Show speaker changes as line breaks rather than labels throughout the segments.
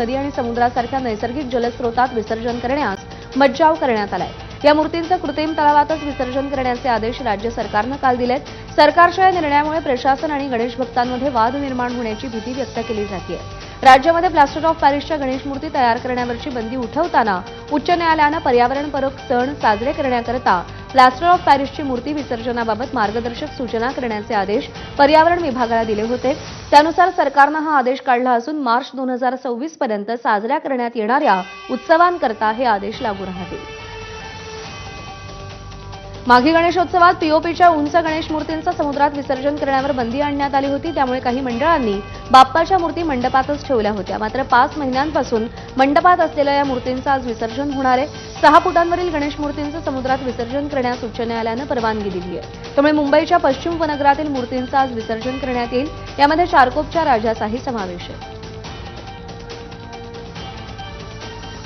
नदी आणि समुद्रासारख्या नैसर्गिक जलस्रोतात विसर्जन करण्यास मज्जाव करण्यात आलाय. या मूर्तींचं कृत्रिम तलावातच विसर्जन करण्याचे आदेश राज्य सरकारनं काल दिलेत. सरकारच्या या निर्णयामुळे प्रशासन आणि गणेश भक्तांमध्ये वाद निर्माण होण्याची भीती व्यक्त केली जाते राज्यामध्ये प्लास्टर ऑफ पॅरिसच्या गणेश मूर्ती तयार करण्यावरची बंदी उठवताना उच्च न्यायालयानं पर्यावरणपूरक सण साजरे करण्याकरता प्लास्टर ऑफ पॅरिसची मूर्ती विसर्जनाबाबत मार्गदर्शक सूचना करण्याचे आदेश पर्यावरण विभागाला दिले होते. त्यानुसार सरकारनं हा आदेश काढला असून मार्च दोन हजार सव्वीस पर्यंत साजऱ्या करण्यात येणाऱ्या उत्सवांकरता हे आदेश लागू राहतील. माघी गणेशोत्सवात पीओपीच्या उंच गणेश मूर्तींचं समुद्रात विसर्जन करण्यावर बंदी आणण्यात आली होती. त्यामुळे काही मंडळांनी बाप्पाच्या मूर्ती मंडपातच ठेवल्या होत्या. मात्र पाच महिन्यांपासून मंडपात असलेल्या या मूर्तींचं आज विसर्जन होणार आहे. सहा फुटांवरील गणेश मूर्तींचं समुद्रात विसर्जन करण्यास उच्च न्यायालयानं परवानगी दिली आहे. त्यामुळे मुंबईच्या पश्चिम उपनगरातील मूर्तींचं आज विसर्जन करण्यात येईल. यामध्ये चारकोपच्या राजाचाही समावेश आहे.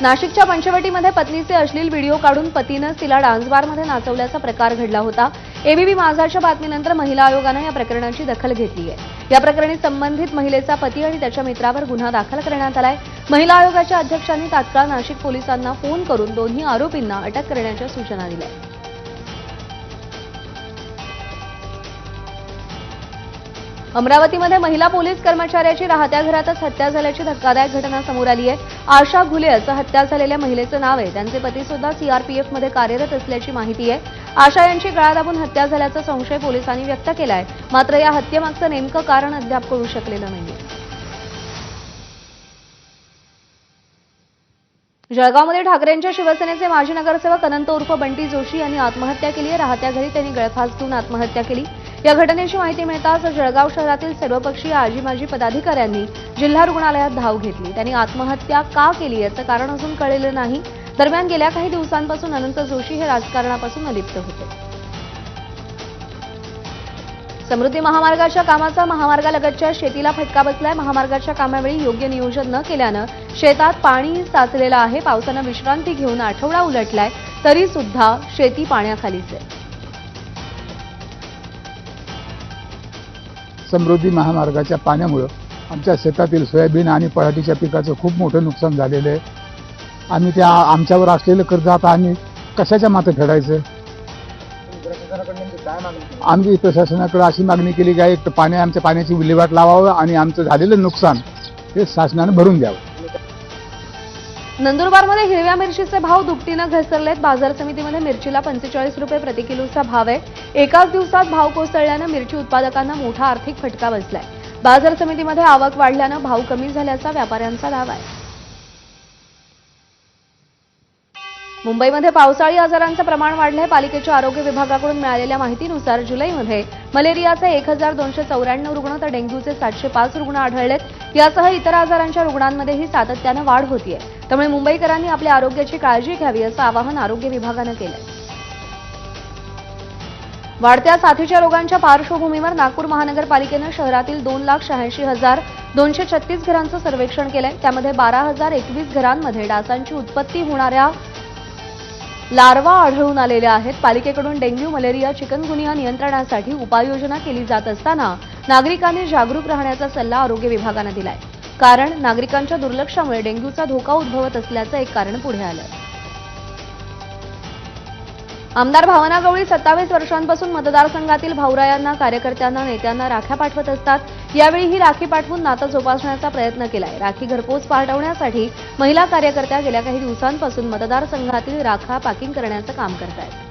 नाशिकच्या पंचवटीमध्ये पत्नीचे अश्लील व्हिडिओ काढून पतीनं तिला डान्स बारमध्ये नाचवल्याचा प्रकार घडला होता. एबीबी माझाच्या बातमीनंतर महिला आयोगानं या प्रकरणाची दखल घेतली आहे. या प्रकरणी संबंधित महिलेचा पती आणि त्याच्या मित्रावर गुन्हा दाखल करण्यात आलाय. महिला आयोगाच्या अध्यक्षांनी तात्काळ नाशिक पोलिसांना फोन करून दोन्ही आरोपींना अटक करण्याच्या सूचना दिल्या अमरावतीमध्ये महिला पोलीस कर्मचाऱ्याची राहत्या घरातच हत्या झाल्याची धक्कादायक घटना समोर आली आहे. आशा घुले असं हत्या झालेल्या महिलेचं नाव आहे. त्यांचे पती सुद्धा सीआरपीएफमध्ये कार्यरत असल्याची माहिती आहे. आशा यांची गळा दाबून हत्या झाल्याचा संशय पोलिसांनी व्यक्त केलाय. मात्र या हत्येमागचं नेमकं कारण अद्याप कळू शकलेलं नाहीये. जळगावमध्ये ठाकरेंच्या शिवसेनेचे माजी नगरसेवक अनंत उर्फ बंटी जोशी यांनी आत्महत्या केली आहे. राहत्या घरी त्यांनी गळफास घेऊन आत्महत्या केली. या घटनेची माहिती मिळताच जळगाव शहरातील सर्वपक्षीय आजी माजी पदाधिकाऱ्यांनी जिल्हा रुग्णालयात धाव घेतली. त्यांनी आत्महत्या का केली याचं कारण अजून कळलेलं नाही. दरम्यान गेल्या काही दिवसांपासून अनंत जोशी हे राजकारणापासून अलिप्त होते. समृद्धी महामार्गाच्या कामाचा महामार्गालगतच्या शेतीला फटका बसलाय. महामार्गाच्या कामावेळी योग्य नियोजन न केल्यानं शेतात पाणी साचलेलं आहे. पावसानं विश्रांती घेऊन आठवडा उलटलाय. तरी सुद्धा शेती पाण्याखालीच आहे.
समृद्धी महामार्गाच्या पाण्यामुळं आमच्या शेतातील सोयाबीन आणि पराठीच्या पिकाचं खूप मोठं नुकसान झालेलं आहे. आम्ही त्या आमच्यावर असलेलं कर्ज आता आम्ही कशाच्या माथं फेडायचं? आम्ही प्रशासनाकडे अशी मागणी केली की एक पाणी आमच्या पाण्याची विल्हेवाट लावावं आणि आमचं झालेलं नुकसान हे शासनानं भरून द्यावं.
नंदुरबारमध्ये हिरव्या मिरचीचे भाव दुपटीनं घसरलेत. बाजार समितीमध्ये मिरचीला पंचेचाळीस रुपये प्रति किलोचा भाव आहे. एकाच दिवसात भाव कोसळल्यानं मिरची उत्पादकांना मोठा आर्थिक फटका बसलाय. बाजार समितीमध्ये आवक वाढल्यानं भाव कमी झाल्याचा व्यापाऱ्यांचा दावा आहे. मुंबईमध्ये पावसाळी आजारांचं प्रमाण वाढलंय. पालिकेच्या आरोग्य विभागाकडून मिळालेल्या माहितीनुसार जुलैमध्ये मलेरियाचे एक हजार दोनशे चौऱ्याण्णव रुग्ण तर डेंग्यूचे सातशे पाच रुग्ण आढळलेत. यासह इतर आजारांच्या रुग्णांमध्येही सातत्यानं वाढ होतीये. त्यामुळे मुंबईकरांनी आपल्या आरोग्याची काळजी घ्यावी असं आवाहन आरोग्य विभागानं केलंय. वाढत्या साथीच्या रोगांच्या पार्श्वभूमीवर नागपूर महानगरपालिकेनं शहरातील दोन लाख शहाऐंशी हजार दोनशे छत्तीस घरांचं सर्वेक्षण केलंय. त्यामध्ये बारा हजार एकवीस घरांमध्ये डासांची उत्पत्ती होणाऱ्या लार्वा आढळून आलेल्या आहेत. पालिकेकडून डेंग्यू मलेरिया चिकनगुनिया नियंत्रणासाठी उपाययोजना केली जात असताना नागरिकांनी जागरूक राहण्याचा सल्ला आरोग्य विभागानं दिलाय. कारण नागरिकांच्या दुर्लक्षामुळे डेंग्यूचा धोका उद्भवत असल्याचं एक कारण पुढे आलं आमदार भावना गवळी सत्तावीस वर्षांपासून मतदारसंघातील भाऊरायांना कार्यकर्त्यांना नेत्यांना राख्या पाठवत असतात. यावेळी ही राखी पाठवून नातं जोपासण्याचा प्रयत्न केलाय. राखी घरपोच पाठवण्यासाठी महिला कार्यकर्त्या गेल्या काही दिवसांपासून मतदारसंघातील राखा पॅकिंग करण्याचं काम करतायत.